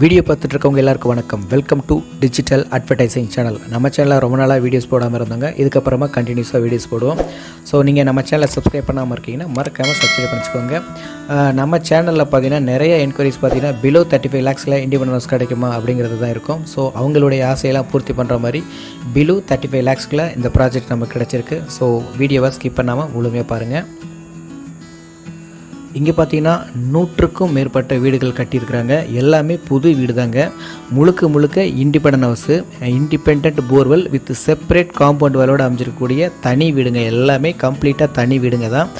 Video பார்த்துட்டு இருக்கவங்க எல்லாருக்கும் வணக்கம். Welcome to digital advertising channel நம்ம சேனலில் ரொம்ப நாளாக வீடியோஸ் போடாமல் இருந்தாங்க. இதுக்கப்புறமா கண்டினியூஸாக வீடியோஸ் போடுவோம். ஸோ நீங்கள் நம்ம சேனலை சப்ஸ்கிரைப் பண்ணாமல் இருக்கீங்கன்னா மறக்காமல் சப்ஸ்கிரைப் பண்ணிச்சுக்கோங்க. நம்ம சேனலில் பார்த்தீங்கன்னா நிறைய என்கொயரிஸ் பார்த்தீங்கன்னா பிலோ தேர்ட்டி ஃபைவ் லேக்ஸில் இண்டிபெண்டன்ஸ் கிடைக்குமா அப்படிங்கிறது தான் இருக்கும். ஸோ அவங்களுடைய ஆசையெல்லாம் பூர்த்தி பண்ணுற மாதிரி பிலோ தேர்ட்டி ஃபைவ் லேக்ஸ்க்குள்ள இந்த ப்ராஜெக்ட் நமக்கு கிடச்சிருக்கு. ஸோ வீடியோவை ஸ்கிப் பண்ணாமல் முழுமையாக பாருங்கள் இங்கே பார்த்தீங்கன்னா நூற்றுக்கும் மேற்பட்ட வீடுகள் கட்டியிருக்கிறாங்க. எல்லாமே புது வீடு தாங்க முழுக்க முழுக்க independent house independent borewell with separate compound வேலோடு அமைஞ்சிருக்கக்கூடிய தனி வீடுங்க. எல்லாமே கம்ப்ளீட்டாக தனி வீடுங்க தான்.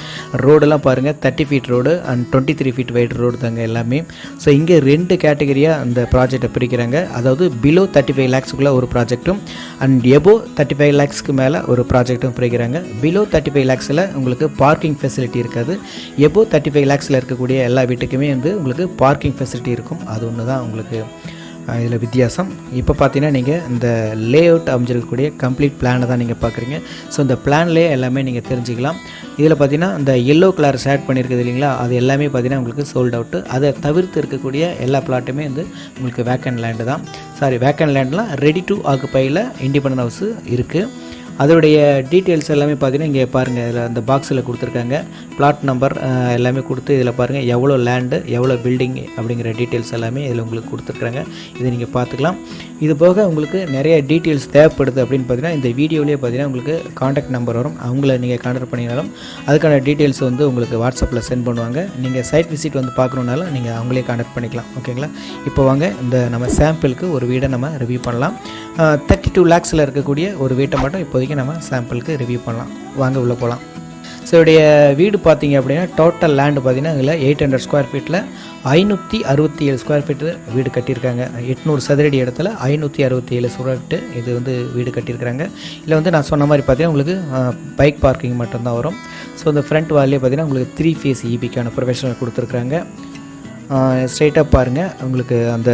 ரோடெல்லாம் பாருங்கள் thirty feet road and twenty three feet wide road தாங்க எல்லாமே. ஸோ இங்கே ரெண்டு கேட்டகரியாக அந்த ப்ராஜெக்டை பிரிக்கிறாங்க. அதாவது பிலோ தேர்ட்டி ஃபைவ் லேக்ஸுக்குள்ளே ஒரு ப்ராஜெக்ட்டும் அண்ட் எபோ தேர்ட்டி ஃபைவ் லேக்ஸ்க்கு மேலே ஒரு ப்ராஜெக்ட்டும் பிரிக்கிறாங்க. பிலோ தேர்ட்டி ஃபைவ் லேக்ஸில் உங்களுக்கு பார்க்கிங் ஃபெசிலிட்டி இருக்காது. எபோ தேர்ட்டி ஃபைவ் லேக்ஸில் இருக்கக்கூடிய எல்லா வீட்டுக்குமே வந்து உங்களுக்கு பார்க்கிங் ஃபெசிலிட்டி இருக்கும். அது ஒன்று தான் உங்களுக்கு இதில் வித்தியாசம். இப்போ பார்த்தீங்கன்னா நீங்கள் இந்த லே அவுட் அமைஞ்சிருக்கக்கூடிய கம்ப்ளீட் பிளானை தான் நீங்கள் பார்க்குறீங்க ஸோ இந்த பிளான்லேயே எல்லாமே நீங்கள் தெரிஞ்சுக்கலாம். இதில் பார்த்தீங்கன்னா இந்த எல்லோ கலர் ஷேட் பண்ணியிருக்குது இல்லைங்களா? அது எல்லாமே பார்த்தீங்கன்னா உங்களுக்கு சோல்ட் அவுட்டு அதை தவிர்த்து இருக்கக்கூடிய எல்லா பிளாட்டுமே வந்து உங்களுக்கு வேக்கன் லேண்டு தான். சாரி வேக்கன் லேண்ட்லாம் ரெடி டு ஆக்குப்பையில் இண்டிபெண்ட் ஹவுஸு இருக்குது அதோடைய டீட்டெயில்ஸ் எல்லாமே பார்த்தீங்கன்னா இங்கே பாருங்கள் இதில் அந்த பாக்ஸில் கொடுத்துருக்காங்க. பிளாட் நம்பர் எல்லாமே கொடுத்து இதில் பாருங்கள் எவ்வளோ லேண்டு எவ்வளோ பில்டிங் அப்படிங்கிற டீட்டெயில்ஸ் எல்லாமே இதில் உங்களுக்கு கொடுத்துருக்குறாங்க இதை நீங்கள் பார்த்துக்கலாம். இது போக உங்களுக்கு நிறைய டீட்டெயில்ஸ் தேவைப்படுது அப்படின்னு பார்த்தீங்கன்னா இந்த வீடியோலேயே பார்த்தீங்கன்னா உங்களுக்கு காண்டாக்ட் நம்பர் வரும். அவங்கள நீங்கள் காண்டாக்ட் பண்ணினாலும் அதுக்கான டீட்டெயில்ஸ் வந்து உங்களுக்கு வாட்ஸ்அப்பில் சென்ட் பண்ணுவாங்க. நீங்கள் சைட் விசிட் வந்து பார்க்கணுன்னாலும் நீங்கள் அவங்களே காண்டாக்ட் பண்ணிக்கலாம். ஓகேங்களா இப்போ வாங்க இந்த நம்ம சாம்பிளுக்கு ஒரு வீடை நம்ம ரிவ்யூ பண்ணலாம். தேர்ட்டி டூ லேக்ஸில் இருக்கக்கூடிய ஒரு வீட்டை மட்டும் இப்போதைக்கு நம்ம சாம்பிளுக்கு ரிவ்யூ பண்ணலாம். வாங்க உள்ளே போகலாம் ஸோ இதோடைய வீடு பார்த்தீங்க அப்படின்னா டோட்டல் லேண்டு பார்த்தீங்கன்னா இதில் எயிட் ஹண்ட்ரட் ஸ்கொயர் ஃபீட்டில் ஐநூற்றி அறுபத்தி ஏழு ஸ்கொயர் ஃபீட்டு வீடு கட்டியிருக்காங்க. எட்நூறு சதுரடி இடத்துல ஐநூற்றி அறுபத்தி ஏழு ஸ்கொயர் ஃபீட்டு இது வந்து வீடு கட்டியிருக்காங்க இதில் வந்து நான் சொன்ன மாதிரி பார்த்தீங்கன்னா உங்களுக்கு பைக் பார்க்கிங் மட்டும்தான் வரும். ஸோ இந்த ஃப்ரண்ட் வால்லே பார்த்தீங்கன்னா உங்களுக்கு த்ரீ ஃபேஸ் இபிக்கான ப்ரொஃபஷனல் கொடுத்துருக்குறாங்க. ஸ்ட்ரைட்டாக பாருங்கள் உங்களுக்கு அந்த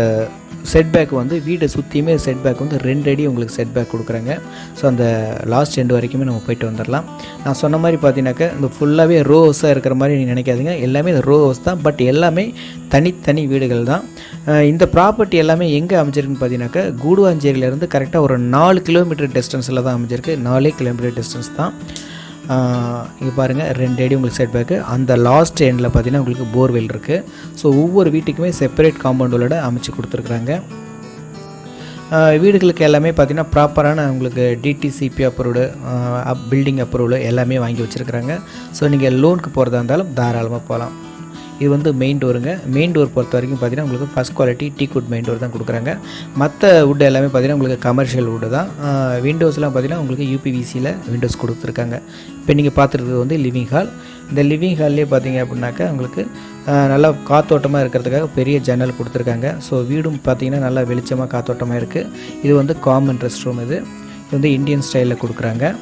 செட் பேக் வந்து வீடை சுற்றியுமே செட் பேக் வந்து ரெண்டு அடி உங்களுக்கு செட் பேக் கொடுக்குறாங்க. ஸோ அந்த லாஸ்ட் எண்டு வரைக்குமே நம்ம போயிட்டு வந்துடலாம். நான் சொன்ன மாதிரி பார்த்தீங்கன்னாக்கா இந்த ஃபுல்லாகவே ரோ ஹவுஸாக இருக்கிற மாதிரி நீங்கள் நினைக்காதீங்க. எல்லாமே இந்த ரோ ஹவுஸ் தான். பட் எல்லாமே தனித்தனி வீடுகள் தான். இந்த ப்ராப்பர்ட்டி எல்லாமே எங்கே அமைஞ்சிருக்குன்னு பார்த்தீங்கன்னாக்கா கூடுவாஞ்சேரியிலேருந்து கரெக்டாக ஒரு நாலு கிலோமீட்டர் டிஸ்டன்ஸில் தான் அமைஞ்சிருக்கு. நாலே கிலோமீட்டர் டிஸ்டன்ஸ் தான். இங்கே பாருங்கள் ரெண்டு அடி உங்களுக்கு செட் பேக்கு அந்த லாஸ்ட் எண்டில் பார்த்தீங்கன்னா உங்களுக்கு போர்வெல் இருக்குது ஸோ ஒவ்வொரு வீட்டுக்குமே செப்பரேட் காம்பவுண்டோட அமைச்சு கொடுத்துருக்குறாங்க. வீடுகளுக்கு எல்லாமே பார்த்தீங்கன்னா ப்ராப்பரான உங்களுக்கு DTCP approved up building approval எல்லாமே வாங்கி வச்சுருக்குறாங்க. ஸோ நீங்கள் லோனுக்கு போகிறதா இருந்தாலும் தாராளமாக போகலாம் இது வந்து மெயின் டோருங்க மெயின் டோர் பொறுத்த வரைக்கும் பார்த்தீங்கன்னா உங்களுக்கு first quality teak wood main door தான் கொடுக்குறாங்க. மற்ற வுட் எல்லாமே பார்த்தீங்கன்னா உங்களுக்கு கமர்ஷியல் வுட்டு தான். விண்டோஸ்லாம் பார்த்தீங்கன்னா உங்களுக்கு யூபிவிசியில் விண்டோஸ் கொடுத்துருக்காங்க. இப்போ நீங்கள் பார்த்துருக்கிறது வந்து லிவிங் ஹால் இந்த லிவிங் ஹால்லேயே பார்த்தீங்க அப்படின்னாக்கா உங்களுக்கு நல்லா காத்தோட்டமாக இருக்கிறதுக்காக பெரிய ஜன்னல் கொடுத்துருக்காங்க. ஸோ வீடும் பார்த்தீங்கன்னா நல்லா வெளிச்சமாக காத்தோட்டமாக இருக்குது இது வந்து காமன் ரெஸ்ட் ரூம் இது. இது வந்து இந்தியன் ஸ்டைலில் கொடுக்குறாங்க.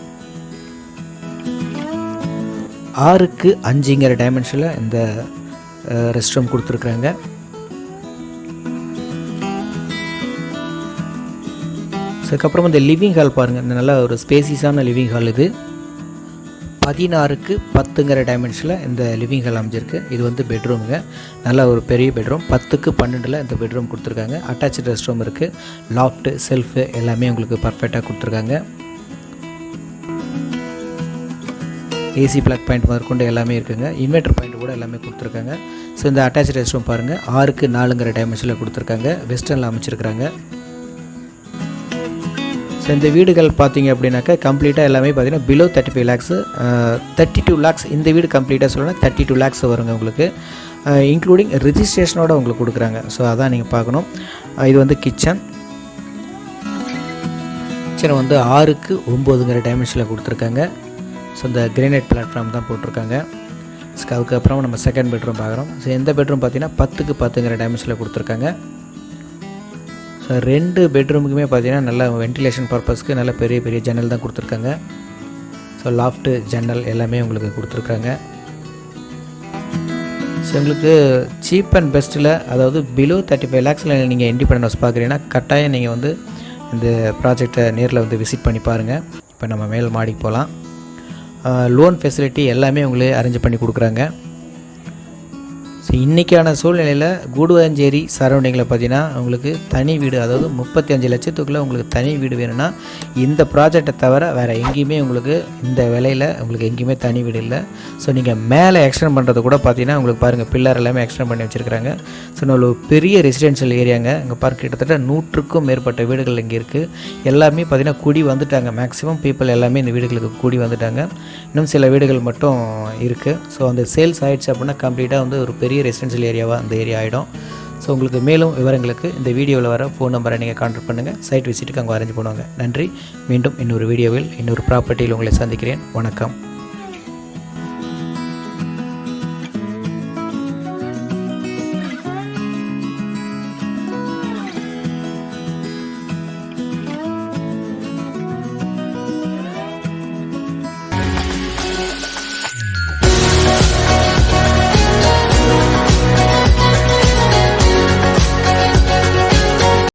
ஆறுக்கு அஞ்சுங்கிற டைமென்ஷனில் இந்த ரெஸ்ட் ரூம் கொடுத்துருக்குறாங்க. அதுக்கப்புறம் இந்த லிவிங் ஹால் பாருங்கள் இந்த நல்ல ஒரு ஸ்பேசிஸான லிவிங் ஹால் இது. பதினாறுக்கு பத்துங்கிற டைமென்ஷனில் இந்த லிவிங் ஹால் அமைஞ்சிருக்கு. இது வந்து பெட்ரூமுங்க நல்ல ஒரு பெரிய பெட்ரூம் பத்துக்கு பன்னெண்டில் இந்த பெட்ரூம் கொடுத்துருக்காங்க. அட்டாச்சு ரெஸ்ட் ரூம் இருக்குது லாஃப்ட்டு செல்ஃபு எல்லாமே உங்களுக்கு பர்ஃபெக்டாக கொடுத்துருக்காங்க. ஏசி பிளக் பாயிண்ட் முதற்கொண்டு எல்லாமே இருக்குங்க. இன்வெர்டர் பாயிண்ட் கூட எல்லாமே கொடுத்துருக்காங்க. ஸோ இந்த அட்டாச் ரெஸ்ட் ரூம் பாருங்கள் ஆறுக்கு நாலுங்கிற டைமென்ஷனில் கொடுத்துருக்காங்க. வெஸ்டர்னில் அமைச்சிருக்கிறாங்க. ஸோ இந்த வீடுகள் பார்த்தீங்க அப்படின்னாக்கா கம்ப்ளீட்டாக எல்லாமே பார்த்தீங்கன்னா below thirty five lakhs thirty two lakhs இந்த வீடு கம்ப்ளீட்டாக சொல்லணும்னா தேர்ட்டி டூ லேக்ஸ் வருங்க உங்களுக்கு. இன்க்ளூடிங் ரிஜிஸ்ட்ரேஷனோட உங்களுக்கு கொடுக்குறாங்க. ஸோ அதான் நீங்கள் பார்க்கணும். இது வந்து கிச்சன் கிச்சனை வந்து ஆறுக்கு ஒம்போதுங்கிற டைமென்ஷனில் கொடுத்துருக்காங்க. ஸோ இந்த கிரேனைட் பிளாட்ஃபார்ம் தான் போட்டிருக்காங்க. ஸோ அதுக்கப்புறம் நம்ம செகண்ட் பெட்ரூம் பார்க்குறோம். ஸோ எந்த பெட்ரூம் பார்த்தீங்கன்னா பத்துக்கு பத்துங்கிற டைமென்ஷனில் கொடுத்துருக்காங்க. ஸோ ரெண்டு பெட்ரூமுக்குமே பார்த்தீங்கன்னா நல்ல வென்டிலேஷன் பர்பஸ்க்கு நல்ல பெரிய பெரிய ஜன்னல் தான் கொடுத்துருக்காங்க. ஸோ லாஃப்ட்டு ஜன்னல் எல்லாமே உங்களுக்கு கொடுத்துருக்காங்க. ஸோ உங்களுக்கு சீப் அண்ட் பெஸ்ட்டில் அதாவது பிலோ தேர்ட்டி ஃபைவ் லேக்ஸில் நீங்கள் இண்டிபெண்டன்ட் ஹவுஸ் பார்க்குறீங்கன்னா கட்டாயம் நீங்கள் வந்து இந்த ப்ராஜெக்டை நேரில் வந்து விசிட் பண்ணி பாருங்கள் இப்போ நம்ம மேல் மாடிக்கு போகலாம். லோன் ஃபெசிலிட்டி எல்லாமே உங்களுக்கு அரேஞ்ச் பண்ணி கொடுக்குறாங்க. இன்றைக்கான சூழ்நிலையில் கூடுவாஞ்சேரி சரௌண்டிங்கில் பார்த்தீங்கன்னா உங்களுக்கு தனி வீடு அதாவது முப்பத்தி அஞ்சு லட்சத்துக்குள்ளே உங்களுக்கு தனி வீடு வேணும்னா இந்த ப்ராஜெக்டை தவிர வேறு எங்கேயுமே உங்களுக்கு இந்த விலையில் உங்களுக்கு எங்கேயுமே தனி வீடு இல்லை. ஸோ நீங்கள் மேலே எக்ஸ்டெண்ட் பண்ணுறது கூட பார்த்தீங்கன்னா உங்களுக்கு பாருங்கள் பில்லர் எல்லாமே எக்ஸ்டெண்ட் பண்ணி வச்சுருக்காங்க ஸோ நல்ல ஒரு பெரிய ரெசிடென்ஷியல் ஏரியாங்க இங்கே பாருங்க கிட்டத்தட்ட நூற்றுக்கும் மேற்பட்ட வீடுகள் இங்கே இருக்குது எல்லாமே பார்த்தீங்கன்னா குடி வந்துட்டாங்க. மேக்ஸிமம் பீப்புள் எல்லாமே இந்த வீடுகளுக்கு கூடி வந்துட்டாங்க. இன்னும் சில வீடுகள் மட்டும் இருக்குது ஸோ அந்த சேல்ஸ் ஆகிடுச்சு அப்படின்னா கம்ப்ளீட்டாக வந்து ஒரு பெரிய ரெசிடென்ஷியல் ஏரியாவாக அந்த ஏரியா ஆகிடும் ஸோ உங்களுக்கு மேலும் விவரங்களுக்கு இந்த வீடியோவில் வர ஃபோன் நம்பரை நீங்கள் கான்டாக்ட் பண்ணுங்கள் சைட் விசிட்டுக்கு அங்கே அரேஞ்ச் பண்ணுவாங்க. நன்றி. மீண்டும் இன்னொரு வீடியோவில் இன்னொரு ப்ராப்பர்ட்டியில் உங்களை சந்திக்கிறேன். வணக்கம்.